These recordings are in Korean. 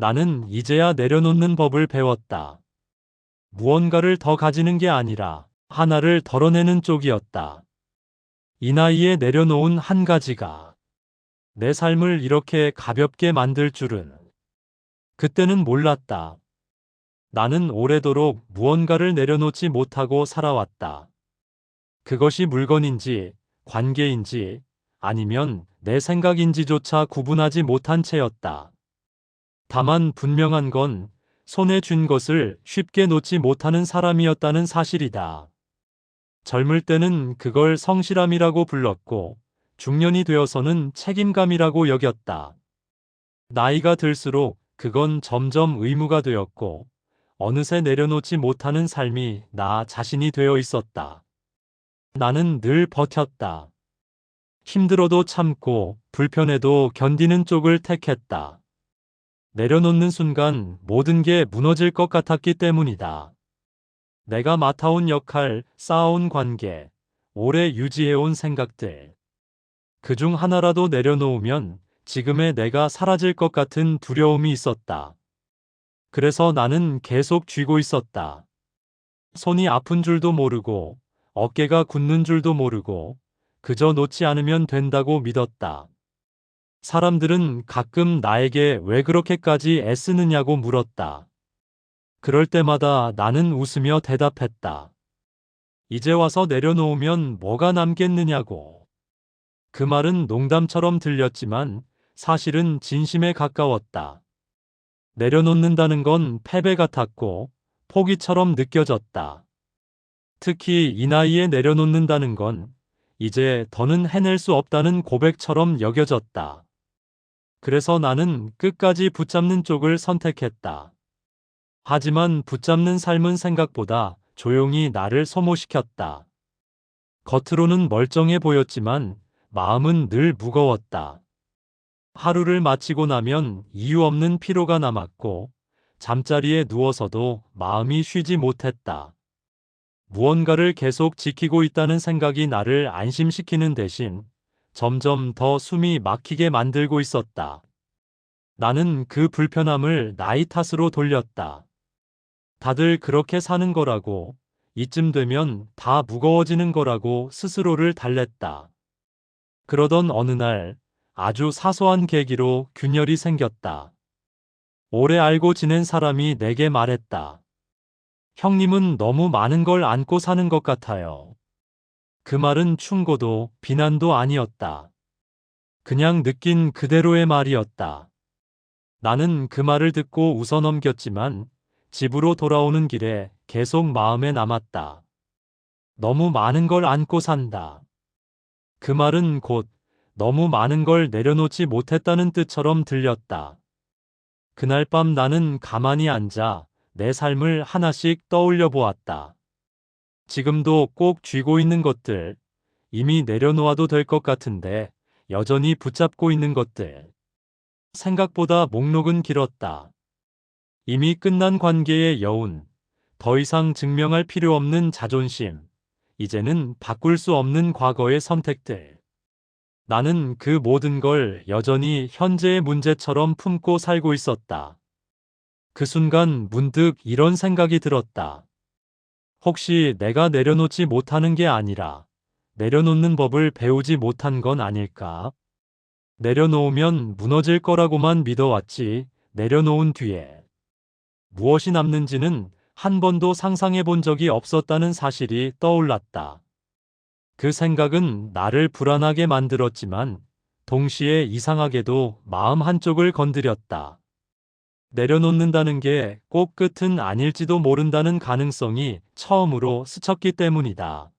나는 이제야 내려놓는 법을 배웠다. 무언가를 더 가지는 게 아니라 하나를 덜어내는 쪽이었다. 이 나이에 내려놓은 한 가지가 내 삶을 이렇게 가볍게 만들 줄은 그때는 몰랐다. 나는 오래도록 무언가를 내려놓지 못하고 살아왔다. 그것이 물건인지 관계인지 아니면 내 생각인지조차 구분하지 못한 채였다. 다만 분명한 건 손에 쥔 것을 쉽게 놓지 못하는 사람이었다는 사실이다. 젊을 때는 그걸 성실함이라고 불렀고 중년이 되어서는 책임감이라고 여겼다. 나이가 들수록 그건 점점 의무가 되었고 어느새 내려놓지 못하는 삶이 나 자신이 되어 있었다. 나는 늘 버텼다. 힘들어도 참고 불편해도 견디는 쪽을 택했다. 내려놓는 순간 모든 게 무너질 것 같았기 때문이다. 내가 맡아온 역할, 쌓아온 관계, 오래 유지해온 생각들. 그 중 하나라도 내려놓으면 지금의 내가 사라질 것 같은 두려움이 있었다. 그래서 나는 계속 쥐고 있었다. 손이 아픈 줄도 모르고 어깨가 굳는 줄도 모르고 그저 놓지 않으면 된다고 믿었다. 사람들은 가끔 나에게 왜 그렇게까지 애쓰느냐고 물었다. 그럴 때마다 나는 웃으며 대답했다. 이제 와서 내려놓으면 뭐가 남겠느냐고. 그 말은 농담처럼 들렸지만 사실은 진심에 가까웠다. 내려놓는다는 건 패배 같았고 포기처럼 느껴졌다. 특히 이 나이에 내려놓는다는 건 이제 더는 해낼 수 없다는 고백처럼 여겨졌다. 그래서 나는 끝까지 붙잡는 쪽을 선택했다. 하지만 붙잡는 삶은 생각보다 조용히 나를 소모시켰다. 겉으로는 멀쩡해 보였지만 마음은 늘 무거웠다. 하루를 마치고 나면 이유 없는 피로가 남았고 잠자리에 누워서도 마음이 쉬지 못했다. 무언가를 계속 지키고 있다는 생각이 나를 안심시키는 대신 점점 더 숨이 막히게 만들고 있었다. 나는 그 불편함을 나이 탓으로 돌렸다. 다들 그렇게 사는 거라고, 이쯤 되면 다 무거워지는 거라고 스스로를 달랬다. 그러던 어느 날 아주 사소한 계기로 균열이 생겼다. 오래 알고 지낸 사람이 내게 말했다. 형님은 너무 많은 걸 안고 사는 것 같아요. 그 말은 충고도 비난도 아니었다. 그냥 느낀 그대로의 말이었다. 나는 그 말을 듣고 웃어 넘겼지만 집으로 돌아오는 길에 계속 마음에 남았다. 너무 많은 걸 안고 산다. 그 말은 곧 너무 많은 걸 내려놓지 못했다는 뜻처럼 들렸다. 그날 밤 나는 가만히 앉아 내 삶을 하나씩 떠올려 보았다. 지금도 꼭 쥐고 있는 것들, 이미 내려놓아도 될 것 같은데 여전히 붙잡고 있는 것들. 생각보다 목록은 길었다. 이미 끝난 관계의 여운, 더 이상 증명할 필요 없는 자존심, 이제는 바꿀 수 없는 과거의 선택들. 나는 그 모든 걸 여전히 현재의 문제처럼 품고 살고 있었다. 그 순간 문득 이런 생각이 들었다. 혹시 내가 내려놓지 못하는 게 아니라 내려놓는 법을 배우지 못한 건 아닐까? 내려놓으면 무너질 거라고만 믿어왔지 내려놓은 뒤에 무엇이 남는지는 한 번도 상상해 본 적이 없었다는 사실이 떠올랐다. 그 생각은 나를 불안하게 만들었지만 동시에 이상하게도 마음 한쪽을 건드렸다. 내려놓는다는 게 꼭 끝은 아닐지도 모른다는 가능성이 처음으로 스쳤기 때문이다.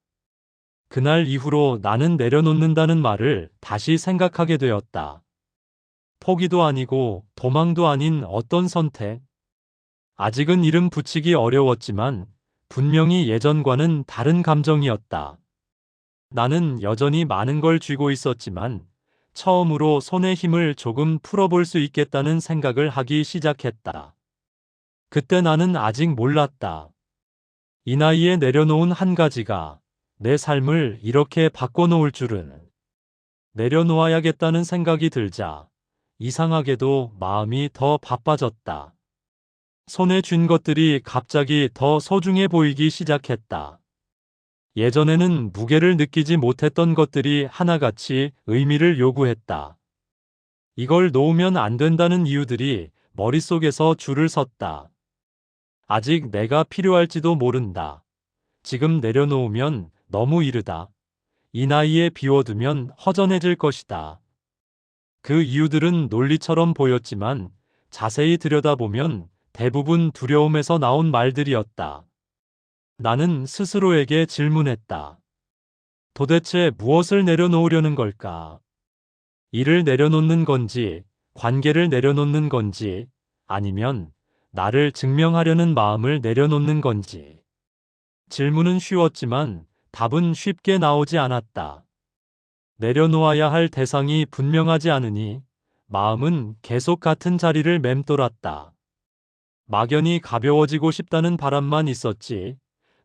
그날 이후로 나는 내려놓는다는 말을 다시 생각하게 되었다. 포기도 아니고 도망도 아닌 어떤 선택. 아직은 이름 붙이기 어려웠지만 분명히 예전과는 다른 감정이었다. 나는 여전히 많은 걸 쥐고 있었지만 처음으로 손의 힘을 조금 풀어볼 수 있겠다는 생각을 하기 시작했다. 그때 나는 아직 몰랐다. 이 나이에 내려놓은 한 가지가 내 삶을 이렇게 바꿔놓을 줄은 내려놓아야겠다는 생각이 들자 이상하게도 마음이 더 바빠졌다. 손에 쥔 것들이 갑자기 더 소중해 보이기 시작했다. 예전에는 무게를 느끼지 못했던 것들이 하나같이 의미를 요구했다. 이걸 놓으면 안 된다는 이유들이 머릿속에서 줄을 섰다. 아직 내가 필요할지도 모른다. 지금 내려놓으면 너무 이르다. 이 나이에 비워두면 허전해질 것이다. 그 이유들은 논리처럼 보였지만 자세히 들여다보면 대부분 두려움에서 나온 말들이었다. 나는 스스로에게 질문했다. 도대체 무엇을 내려놓으려는 걸까? 일을 내려놓는 건지, 관계를 내려놓는 건지, 아니면 나를 증명하려는 마음을 내려놓는 건지. 질문은 쉬웠지만 답은 쉽게 나오지 않았다. 내려놓아야 할 대상이 분명하지 않으니 마음은 계속 같은 자리를 맴돌았다. 막연히 가벼워지고 싶다는 바람만 있었지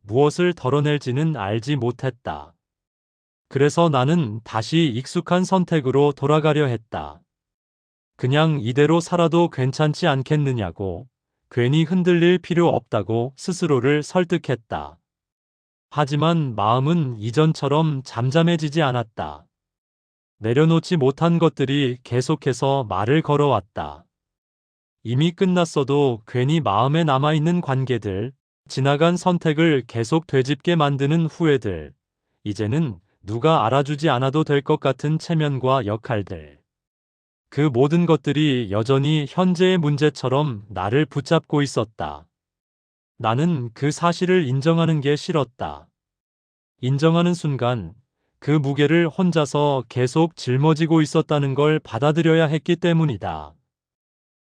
무엇을 덜어낼지는 알지 못했다. 그래서 나는 다시 익숙한 선택으로 돌아가려 했다. 그냥 이대로 살아도 괜찮지 않겠느냐고 괜히 흔들릴 필요 없다고 스스로를 설득했다. 하지만 마음은 이전처럼 잠잠해지지 않았다. 내려놓지 못한 것들이 계속해서 말을 걸어왔다. 이미 끝났어도 괜히 마음에 남아있는 관계들, 지나간 선택을 계속 되짚게 만드는 후회들, 이제는 누가 알아주지 않아도 될 것 같은 체면과 역할들. 그 모든 것들이 여전히 현재의 문제처럼 나를 붙잡고 있었다. 나는 그 사실을 인정하는 게 싫었다. 인정하는 순간 그 무게를 혼자서 계속 짊어지고 있었다는 걸 받아들여야 했기 때문이다.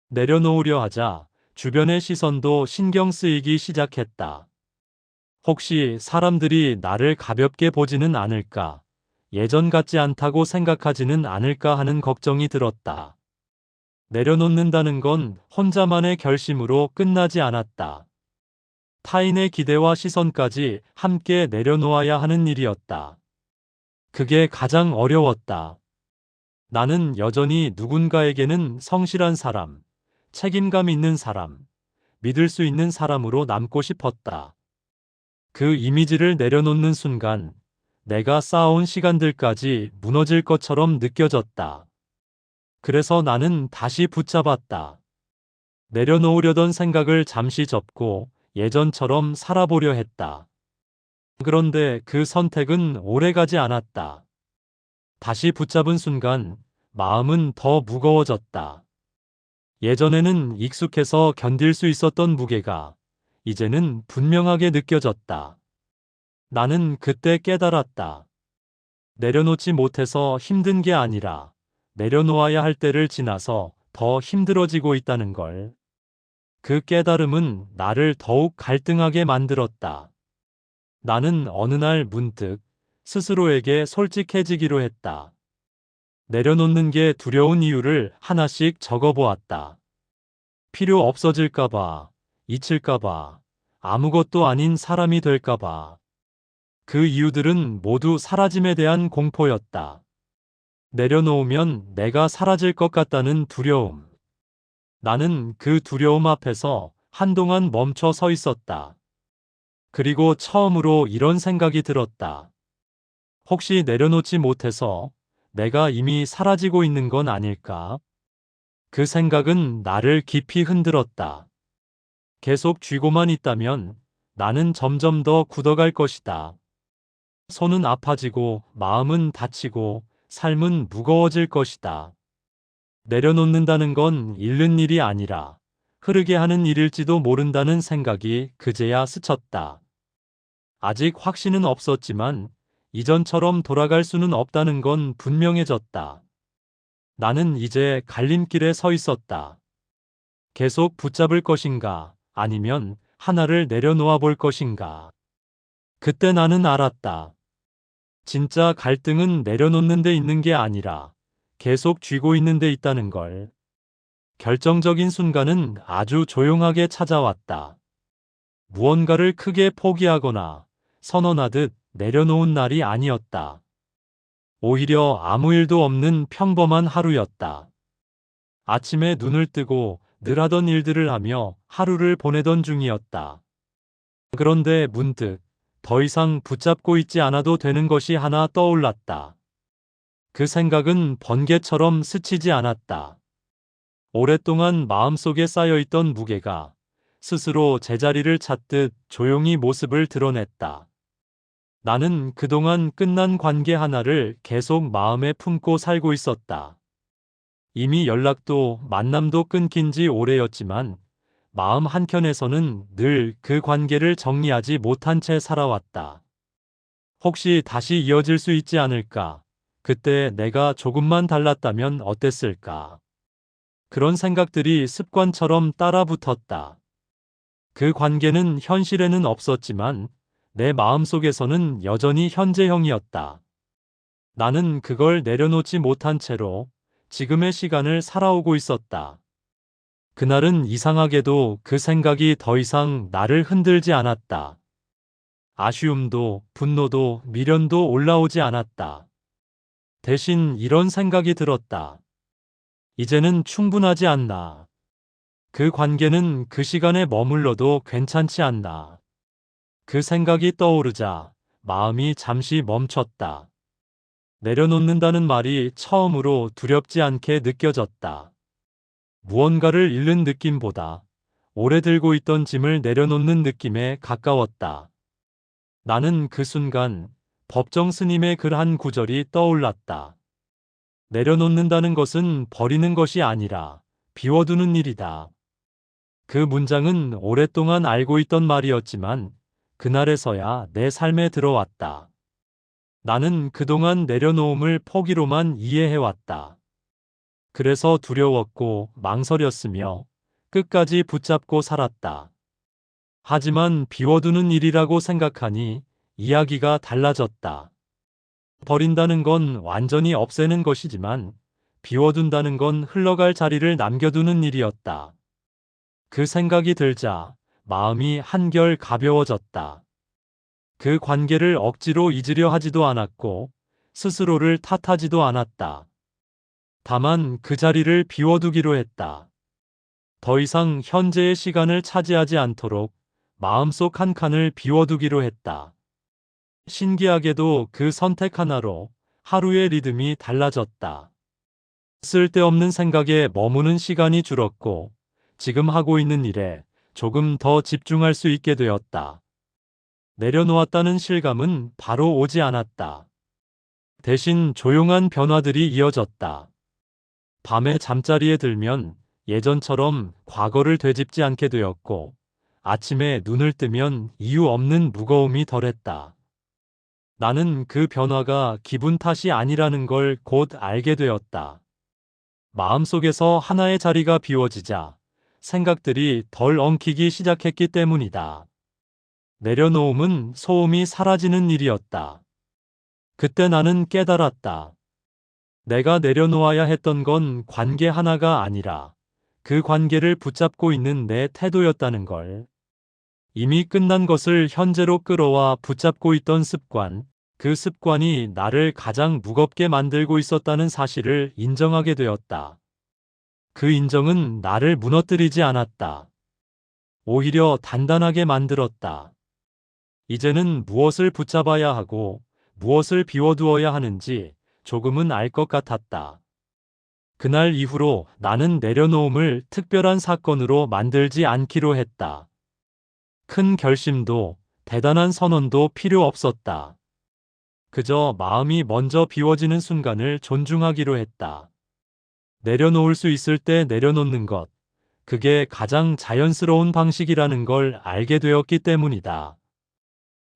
내려놓으려 하자 주변의 시선도 신경 쓰이기 시작했다. 혹시 사람들이 나를 가볍게 보지는 않을까, 예전 같지 않다고 생각하지는 않을까 하는 걱정이 들었다. 내려놓는다는 건 혼자만의 결심으로 끝나지 않았다. 타인의 기대와 시선까지 함께 내려놓아야 하는 일이었다. 그게 가장 어려웠다. 나는 여전히 누군가에게는 성실한 사람, 책임감 있는 사람, 믿을 수 있는 사람으로 남고 싶었다. 그 이미지를 내려놓는 순간 내가 쌓아온 시간들까지 무너질 것처럼 느껴졌다. 그래서 나는 다시 붙잡았다. 내려놓으려던 생각을 잠시 접고 예전처럼 살아보려 했다. 그런데 그 선택은 오래가지 않았다. 다시 붙잡은 순간 마음은 더 무거워졌다. 예전에는 익숙해서 견딜 수 있었던 무게가 이제는 분명하게 느껴졌다. 나는 그때 깨달았다. 내려놓지 못해서 힘든 게 아니라 내려놓아야 할 때를 지나서 더 힘들어지고 있다는 걸. 그 깨달음은 나를 더욱 갈등하게 만들었다. 나는 어느 날 문득 스스로에게 솔직해지기로 했다. 내려놓는 게 두려운 이유를 하나씩 적어보았다. 필요 없어질까봐, 잊힐까봐, 아무것도 아닌 사람이 될까봐. 그 이유들은 모두 사라짐에 대한 공포였다. 내려놓으면 내가 사라질 것 같다는 두려움. 나는 그 두려움 앞에서 한동안 멈춰 서 있었다. 그리고 처음으로 이런 생각이 들었다. 혹시 내려놓지 못해서 내가 이미 사라지고 있는 건 아닐까? 그 생각은 나를 깊이 흔들었다. 계속 쥐고만 있다면 나는 점점 더 굳어갈 것이다. 손은 아파지고 마음은 다치고 삶은 무거워질 것이다. 내려놓는다는 건 잃는 일이 아니라 흐르게 하는 일일지도 모른다는 생각이 그제야 스쳤다. 아직 확신은 없었지만 이전처럼 돌아갈 수는 없다는 건 분명해졌다. 나는 이제 갈림길에 서 있었다. 계속 붙잡을 것인가 아니면 하나를 내려놓아 볼 것인가. 그때 나는 알았다. 진짜 갈등은 내려놓는 데 있는 게 아니라 계속 쥐고 있는 데 있다는 걸. 결정적인 순간은 아주 조용하게 찾아왔다. 무언가를 크게 포기하거나 선언하듯 내려놓은 날이 아니었다. 오히려 아무 일도 없는 평범한 하루였다. 아침에 눈을 뜨고 늘 하던 일들을 하며 하루를 보내던 중이었다. 그런데 문득 더 이상 붙잡고 있지 않아도 되는 것이 하나 떠올랐다. 그 생각은 번개처럼 스치지 않았다. 오랫동안 마음속에 쌓여있던 무게가 스스로 제자리를 찾듯 조용히 모습을 드러냈다. 나는 그동안 끝난 관계 하나를 계속 마음에 품고 살고 있었다. 이미 연락도 만남도 끊긴 지 오래였지만 마음 한켠에서는 늘 그 관계를 정리하지 못한 채 살아왔다. 혹시 다시 이어질 수 있지 않을까? 그때 내가 조금만 달랐다면 어땠을까? 그런 생각들이 습관처럼 따라 붙었다. 그 관계는 현실에는 없었지만 내 마음속에서는 여전히 현재형이었다. 나는 그걸 내려놓지 못한 채로 지금의 시간을 살아오고 있었다. 그날은 이상하게도 그 생각이 더 이상 나를 흔들지 않았다. 아쉬움도 분노도 미련도 올라오지 않았다. 대신 이런 생각이 들었다. 이제는 충분하지 않나. 그 관계는 그 시간에 머물러도 괜찮지 않나. 그 생각이 떠오르자 마음이 잠시 멈췄다. 내려놓는다는 말이 처음으로 두렵지 않게 느껴졌다. 무언가를 잃는 느낌보다 오래 들고 있던 짐을 내려놓는 느낌에 가까웠다. 나는 그 순간 법정 스님의 글 한 구절이 떠올랐다. 내려놓는다는 것은 버리는 것이 아니라 비워두는 일이다. 그 문장은 오랫동안 알고 있던 말이었지만 그날에서야 내 삶에 들어왔다. 나는 그동안 내려놓음을 포기로만 이해해왔다. 그래서 두려웠고 망설였으며 끝까지 붙잡고 살았다. 하지만 비워두는 일이라고 생각하니 이야기가 달라졌다. 버린다는 건 완전히 없애는 것이지만 비워둔다는 건 흘러갈 자리를 남겨두는 일이었다. 그 생각이 들자 마음이 한결 가벼워졌다. 그 관계를 억지로 잊으려 하지도 않았고 스스로를 탓하지도 않았다. 다만 그 자리를 비워두기로 했다. 더 이상 현재의 시간을 차지하지 않도록 마음속 한 칸을 비워두기로 했다. 신기하게도 그 선택 하나로 하루의 리듬이 달라졌다. 쓸데없는 생각에 머무는 시간이 줄었고 지금 하고 있는 일에 조금 더 집중할 수 있게 되었다. 내려놓았다는 실감은 바로 오지 않았다. 대신 조용한 변화들이 이어졌다. 밤에 잠자리에 들면 예전처럼 과거를 되짚지 않게 되었고 아침에 눈을 뜨면 이유 없는 무거움이 덜했다. 나는 그 변화가 기분 탓이 아니라는 걸 곧 알게 되었다. 마음속에서 하나의 자리가 비워지자 생각들이 덜 엉키기 시작했기 때문이다. 내려놓음은 소음이 사라지는 일이었다. 그때 나는 깨달았다. 내가 내려놓아야 했던 건 관계 하나가 아니라 그 관계를 붙잡고 있는 내 태도였다는 걸. 이미 끝난 것을 현재로 끌어와 붙잡고 있던 습관, 그 습관이 나를 가장 무겁게 만들고 있었다는 사실을 인정하게 되었다. 그 인정은 나를 무너뜨리지 않았다. 오히려 단단하게 만들었다. 이제는 무엇을 붙잡아야 하고 무엇을 비워두어야 하는지 조금은 알 것 같았다. 그날 이후로 나는 내려놓음을 특별한 사건으로 만들지 않기로 했다. 큰 결심도 대단한 선언도 필요 없었다. 그저 마음이 먼저 비워지는 순간을 존중하기로 했다. 내려놓을 수 있을 때 내려놓는 것. 그게 가장 자연스러운 방식이라는 걸 알게 되었기 때문이다.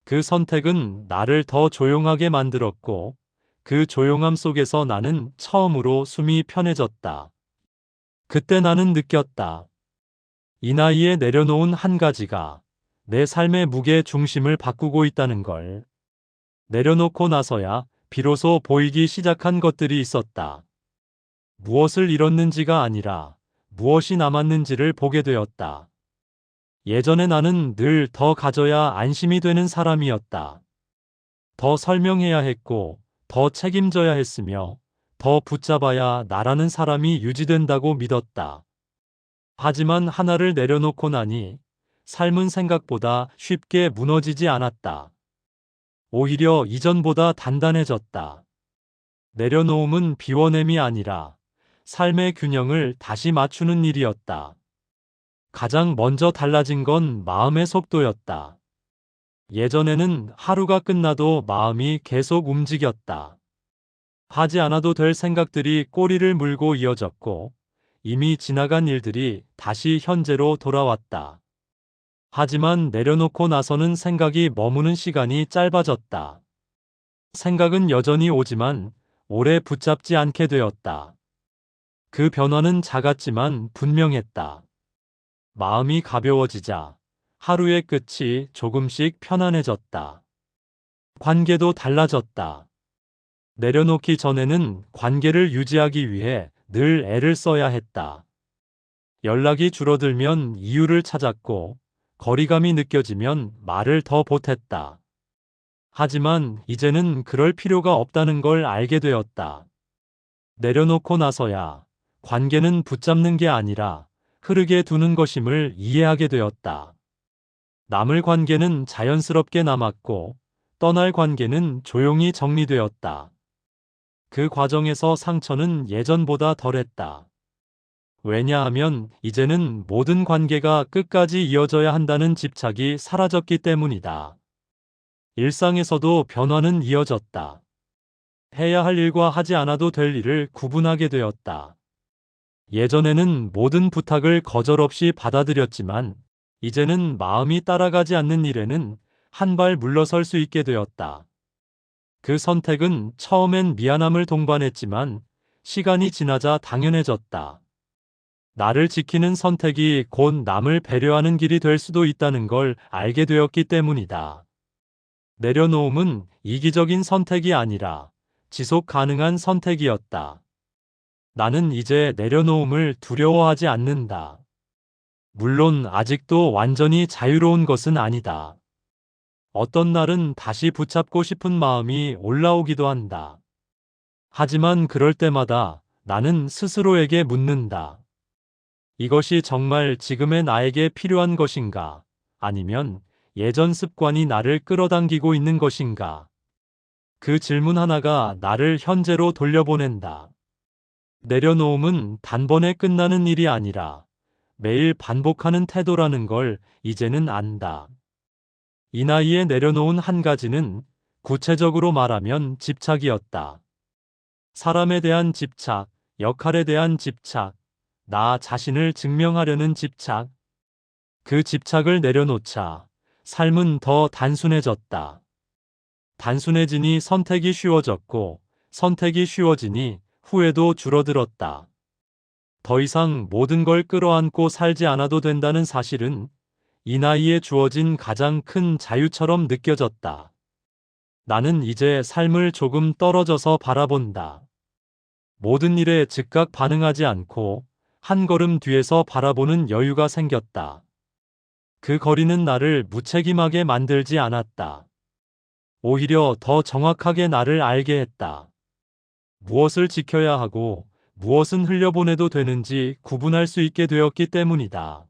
그 선택은 나를 더 조용하게 만들었고 그 조용함 속에서 나는 처음으로 숨이 편해졌다. 그때 나는 느꼈다. 이 나이에 내려놓은 한 가지가 내 삶의 무게 중심을 바꾸고 있다는 걸. 내려놓고 나서야 비로소 보이기 시작한 것들이 있었다. 무엇을 잃었는지가 아니라 무엇이 남았는지를 보게 되었다. 예전에 나는 늘 더 가져야 안심이 되는 사람이었다. 더 설명해야 했고 더 책임져야 했으며 더 붙잡아야 나라는 사람이 유지된다고 믿었다. 하지만 하나를 내려놓고 나니 삶은 생각보다 쉽게 무너지지 않았다. 오히려 이전보다 단단해졌다. 내려놓음은 비워냄이 아니라 삶의 균형을 다시 맞추는 일이었다. 가장 먼저 달라진 건 마음의 속도였다. 예전에는 하루가 끝나도 마음이 계속 움직였다. 하지 않아도 될 생각들이 꼬리를 물고 이어졌고 이미 지나간 일들이 다시 현재로 돌아왔다. 하지만 내려놓고 나서는 생각이 머무는 시간이 짧아졌다. 생각은 여전히 오지만 오래 붙잡지 않게 되었다. 그 변화는 작았지만 분명했다. 마음이 가벼워지자 하루의 끝이 조금씩 편안해졌다. 관계도 달라졌다. 내려놓기 전에는 관계를 유지하기 위해 늘 애를 써야 했다. 연락이 줄어들면 이유를 찾았고 거리감이 느껴지면 말을 더 보탰다. 하지만 이제는 그럴 필요가 없다는 걸 알게 되었다. 내려놓고 나서야 관계는 붙잡는 게 아니라 흐르게 두는 것임을 이해하게 되었다. 남을 관계는 자연스럽게 남았고 떠날 관계는 조용히 정리되었다. 그 과정에서 상처는 예전보다 덜했다. 왜냐하면 이제는 모든 관계가 끝까지 이어져야 한다는 집착이 사라졌기 때문이다. 일상에서도 변화는 이어졌다. 해야 할 일과 하지 않아도 될 일을 구분하게 되었다. 예전에는 모든 부탁을 거절 없이 받아들였지만 이제는 마음이 따라가지 않는 일에는 한 발 물러설 수 있게 되었다. 그 선택은 처음엔 미안함을 동반했지만 시간이 지나자 당연해졌다. 나를 지키는 선택이 곧 남을 배려하는 길이 될 수도 있다는 걸 알게 되었기 때문이다. 내려놓음은 이기적인 선택이 아니라 지속 가능한 선택이었다. 나는 이제 내려놓음을 두려워하지 않는다. 물론 아직도 완전히 자유로운 것은 아니다. 어떤 날은 다시 붙잡고 싶은 마음이 올라오기도 한다. 하지만 그럴 때마다 나는 스스로에게 묻는다. 이것이 정말 지금의 나에게 필요한 것인가? 아니면 예전 습관이 나를 끌어당기고 있는 것인가? 그 질문 하나가 나를 현재로 돌려보낸다. 내려놓음은 단번에 끝나는 일이 아니라 매일 반복하는 태도라는 걸 이제는 안다. 이 나이에 내려놓은 한 가지는 구체적으로 말하면 집착이었다. 사람에 대한 집착, 역할에 대한 집착, 나 자신을 증명하려는 집착. 그 집착을 내려놓자 삶은 더 단순해졌다. 단순해지니 선택이 쉬워졌고 선택이 쉬워지니 후회도 줄어들었다. 더 이상 모든 걸 끌어안고 살지 않아도 된다는 사실은 이 나이에 주어진 가장 큰 자유처럼 느껴졌다. 나는 이제 삶을 조금 떨어져서 바라본다. 모든 일에 즉각 반응하지 않고 한 걸음 뒤에서 바라보는 여유가 생겼다. 그 거리는 나를 무책임하게 만들지 않았다. 오히려 더 정확하게 나를 알게 했다. 무엇을 지켜야 하고 무엇은 흘려보내도 되는지 구분할 수 있게 되었기 때문이다.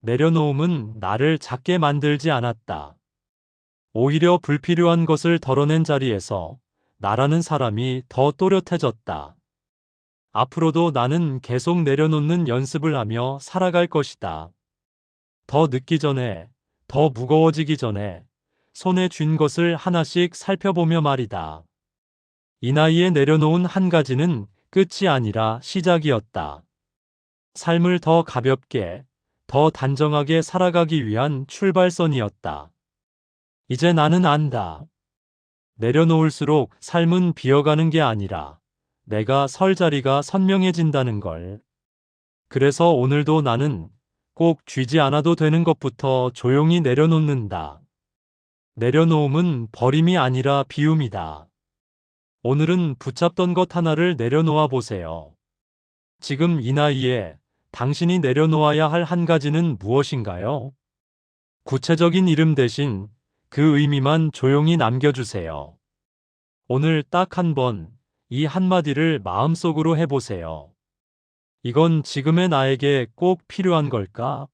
내려놓음은 나를 작게 만들지 않았다. 오히려 불필요한 것을 덜어낸 자리에서 나라는 사람이 더 또렷해졌다. 앞으로도 나는 계속 내려놓는 연습을 하며 살아갈 것이다. 더 늦기 전에, 더 무거워지기 전에 손에 쥔 것을 하나씩 살펴보며 말이다. 이 나이에 내려놓은 한 가지는 끝이 아니라 시작이었다. 삶을 더 가볍게, 더 단정하게 살아가기 위한 출발선이었다. 이제 나는 안다. 내려놓을수록 삶은 비어가는 게 아니라 내가 설 자리가 선명해진다는 걸. 그래서 오늘도 나는 꼭 쥐지 않아도 되는 것부터 조용히 내려놓는다. 내려놓음은 버림이 아니라 비움이다. 오늘은 붙잡던 것 하나를 내려놓아 보세요. 지금 이 나이에 당신이 내려놓아야 할 한 가지는 무엇인가요? 구체적인 이름 대신 그 의미만 조용히 남겨주세요. 오늘 딱 한 번, 이 한마디를 마음속으로 해보세요. 이건 지금의 나에게 꼭 필요한 걸까?